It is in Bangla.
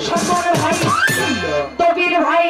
শঙ্করের ভাই দবির ভাই